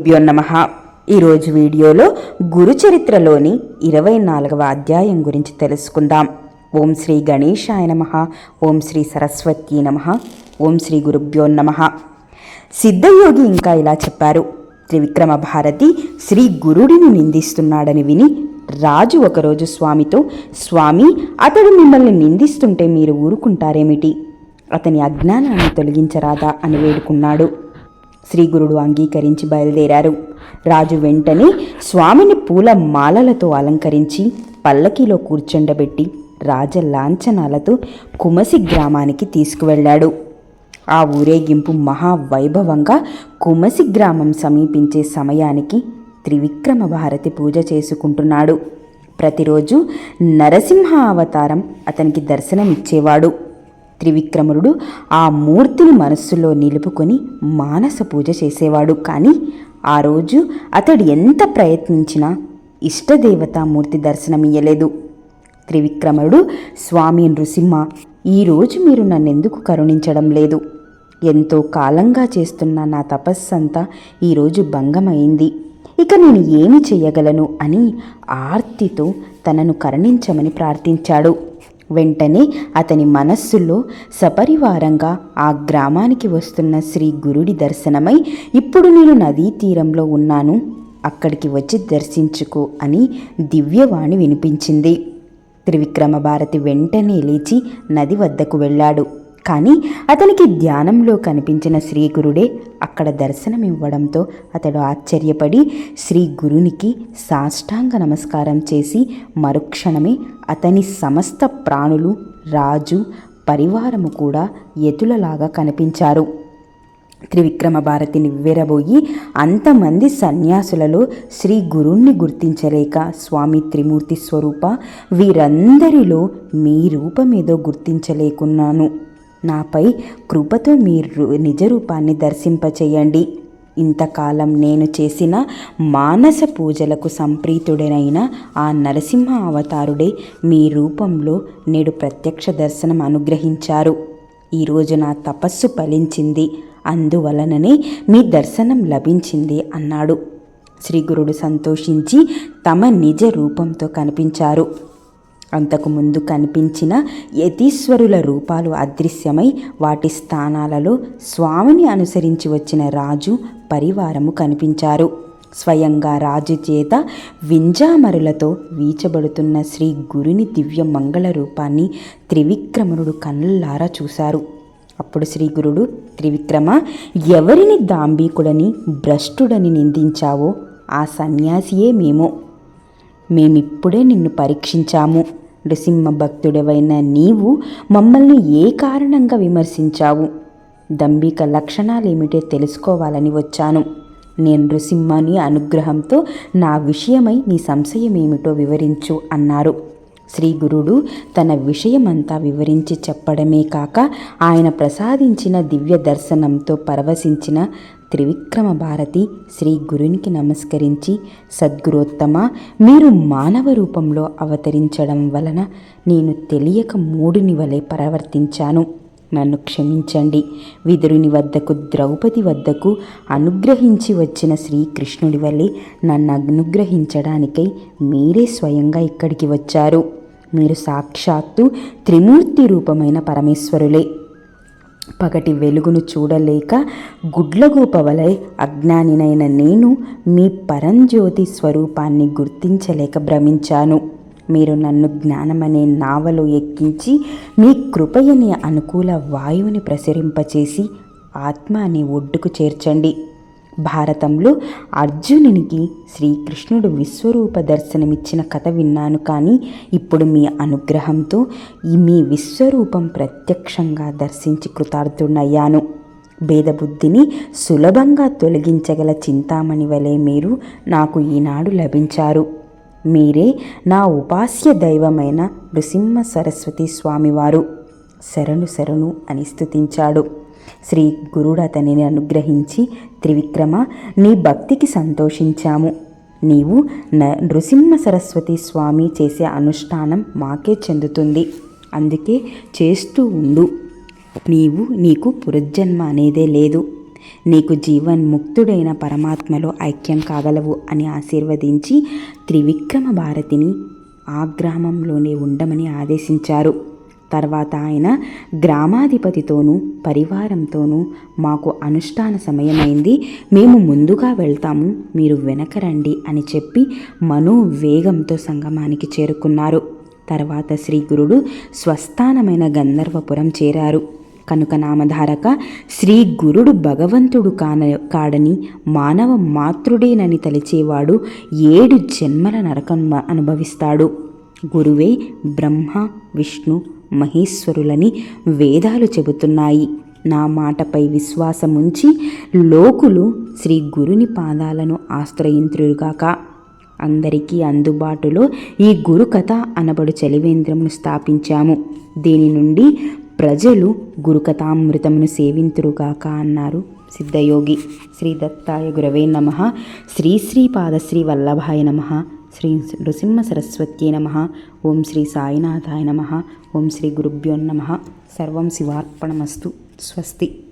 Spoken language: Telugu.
గురుభ్యో నమ. ఈరోజు వీడియోలో గురు చరిత్రలోని ఇరవై నాలుగవ అధ్యాయం గురించి తెలుసుకుందాం. ఓం శ్రీ గణేశాయ నమ. ఓం శ్రీ సరస్వతీ నమ. ఓం శ్రీ గురుభ్యో నమ. సిద్ధయోగి ఇంకా ఇలా చెప్పారు. త్రివిక్రమ భారతి శ్రీ గురుడిని నిందిస్తున్నాడని విని రాజు ఒకరోజు స్వామితో స్వామి అతడు మిమ్మల్ని నిందిస్తుంటే మీరు ఊరుకుంటారేమిటి? అతని అజ్ఞానాన్ని తొలగించరాదా? అని వేడుకున్నాడు. శ్రీగురుడు అంగీకరించి బయలుదేరారు. రాజు వెంటనే స్వామిని పూల మాలలతో అలంకరించి పల్లకీలో కూర్చుండబెట్టి రాజ లాంఛనాలతో కుమసి గ్రామానికి తీసుకువెళ్ళాడు. ఆ ఊరేగింపు మహావైభవంగా కుమసి గ్రామం సమీపించే సమయానికి త్రివిక్రమ భారతి పూజ చేసుకుంటున్నాడు. ప్రతిరోజు నరసింహ అవతారం అతనికి దర్శనమిచ్చేవాడు. త్రివిక్రముడు ఆ మూర్తిని మనస్సులో నిలుపుకొని మానస పూజ చేసేవాడు. కానీ ఆ రోజు అతడు ఎంత ప్రయత్నించినా ఇష్టదేవతామూర్తి దర్శనమియ్యలేదు. త్రివిక్రముడు స్వామి నృసింహ ఈరోజు మీరు నన్నెందుకు కరుణించడం లేదు? ఎంతో కాలంగా చేస్తున్న నా తపస్సంతా ఈరోజు భంగమైంది. ఇక నేను ఏమి చేయగలను అని ఆర్తితో తనను కరుణించమని ప్రార్థించాడు. వెంటనే అతని మనస్సులో సపరివారంగా ఆ గ్రామానికి వస్తున్న శ్రీ గురుడి దర్శనమై ఇప్పుడు నేను నదీ తీరంలో ఉన్నాను అక్కడికి వచ్చి దర్శించుకో అని దివ్యవాణి వినిపించింది. త్రివిక్రమ భారతి వెంటనే లేచి నది వద్దకు వెళ్ళాడు. కానీ అతనికి ధ్యానంలో కనిపించిన శ్రీ గురుడే అక్కడ దర్శనమివ్వడంతో అతడు ఆశ్చర్యపడి శ్రీ గురునికి సాష్టాంగ నమస్కారం చేసి మరుక్షణమే అతని సమస్త ప్రాణులు రాజు పరివారము కూడా ఎతులలాగా కనిపించారు. త్రివిక్రమ భారతిని వెరబోయి అంతమంది సన్యాసులలో శ్రీ గురుణ్ణి గుర్తించలేక స్వామి త్రిమూర్తి స్వరూప వీరందరిలో మీ రూపమేదో గుర్తించలేకున్నాను. నాపై కృపతో మీ నిజరూపాన్ని నిజ రూపాన్ని దర్శింపచేయండి. ఇంతకాలం నేను చేసిన మానస పూజలకు సంప్రీతుడైన ఆ నరసింహ అవతారుడే మీ రూపంలో నేడు ప్రత్యక్ష దర్శనం అనుగ్రహించారు. ఈరోజు నా తపస్సు ఫలించింది. అందువలననే మీ దర్శనం లభించింది అన్నాడు. శ్రీగురుడు సంతోషించి తమ నిజ రూపంతో కనిపించారు. అంతకుముందు కనిపించిన యతీశ్వరుల రూపాలు అదృశ్యమై వాటి స్థానాలలో స్వామిని అనుసరించి వచ్చిన రాజు పరివారము కనిపించారు. స్వయంగా రాజు చేత వింజామరులతో వీచబడుతున్న శ్రీ గురుని దివ్య మంగళ రూపాన్ని త్రివిక్రమునుడు కన్నులారా చూశారు. అప్పుడు శ్రీగురుడు త్రివిక్రమ ఎవరిని దాంబీకుడని భ్రష్టుడని నిందించావో? ఆ సన్యాసియే మేము. మేమిప్పుడే నిన్ను పరీక్షించాము. నృసింహ భక్తుడవైన నీవు మమ్మల్ని ఏ కారణంగా విమర్శించావు? దంభిక లక్షణాలేమిటో తెలుసుకోవాలని వచ్చాను. నేను నృసింహని అనుగ్రహంతో నా విషయమై నీ సంశయమేమిటో వివరించు అన్నారు. శ్రీ గురుడు తన విషయమంతా వివరించి చెప్పడమే కాక ఆయన ప్రసాదించిన దివ్య దర్శనంతో పరవశించిన త్రివిక్రమ భారతి శ్రీ గురునికి నమస్కరించి సద్గురోత్తమ మీరు మానవ రూపంలో అవతరించడం వలన నేను తెలియక మూడుని వలె ప్రవర్తించాను. నన్ను క్షమించండి. విదురుని వద్దకు ద్రౌపది వద్దకు అనుగ్రహించి వచ్చిన శ్రీకృష్ణుడి వల్లే నన్ను అనుగ్రహించడానికై మీరే స్వయంగా ఇక్కడికి వచ్చారు. మీరు సాక్షాత్తు త్రిమూర్తి రూపమైన పరమేశ్వరులే. పగటి వెలుగును చూడలేక గుడ్లగూప వలె అజ్ఞానినైన నేను మీ పరంజ్యోతి స్వరూపాన్ని గుర్తించలేక భ్రమించాను. మీరు నన్ను జ్ఞానమనే నావలో ఎక్కించి మీ కృపయని అనుకూల వాయువుని ప్రసరింపచేసి ఆత్మ అనే ఒడ్డుకు చేర్చండి. భారతంలో అర్జునునికి శ్రీకృష్ణుడు విశ్వరూప దర్శనమిచ్చిన కథ విన్నాను కానీ ఇప్పుడు మీ అనుగ్రహంతో ఈ మీ విశ్వరూపం ప్రత్యక్షంగా దర్శించి కృతార్థుడయ్యాను భేదబుద్ధిని సులభంగా తొలగించగల చింతామణి వలె మీరు నాకు ఈనాడు లభించారు. మీరే నా ఉపాస్య దైవమైన నృసింహ సరస్వతి స్వామివారు. శరణు శరణు అని స్థుతించాడు శ్రీ గురుడు అతనిని అనుగ్రహించి త్రివిక్రమ నీ భక్తికి సంతోషించాము. నీవు న నృసింహ సరస్వతి స్వామి చేసే అనుష్ఠానం మాకే చెందుతుంది. అందుకే చేస్తూ ఉండు. నీవు నీకు పునర్జన్మ అనేదే లేదు. నీకు జీవన్ముక్తుడైన పరమాత్మలో ఐక్యం కాగలవు అని ఆశీర్వదించి త్రివిక్రమ భారతిని ఆ గ్రామంలోనే ఉండమని ఆదేశించారు. తర్వాత ఆయన గ్రామాధిపతితోనూ పరివారంతోనూ మాకు అనుష్ఠాన సమయమైంది. మేము ముందుగా వెళ్తాము మీరు వెనక రండి అని చెప్పి మనోవేగంతో సంగమానికి చేరుకున్నారు. తర్వాత శ్రీ గురుడు స్వస్థానమైన గంధర్వపురం చేరారు. కనుక నామధారక శ్రీ గురుడు భగవంతుడు కాన కాడని మానవ మాతృడేనని తలిచేవాడు ఏడు జన్మల నరకం అనుభవిస్తాడు. గురువే బ్రహ్మ విష్ణు మహేశ్వరులని వేదాలు చెబుతున్నాయి. నా మాటపై విశ్వాసముంచి లోకులు శ్రీ గురుని పాదాలను ఆశ్రయింతురుగాక అందరికీ అందుబాటులో ఈ గురు కథ అనబడు చలివేంద్రమును స్థాపించాము. దీని నుండి ప్రజలు గురుకథామృతమును సేవింతురుగాక అన్నారు సిద్ధయోగి. శ్రీ దత్తాయ గురవే నమ. శ్రీ పాదశ్రీ వల్లభాయ నమ. శ్రీ నృసింహ సరస్వత్యై నమ. ఓం శ్రీ సాయినాథాయ నమ. ఓం శ్రీ గురుభ్యో నమ. సర్వం శివార్పణమస్తు. స్వస్తి.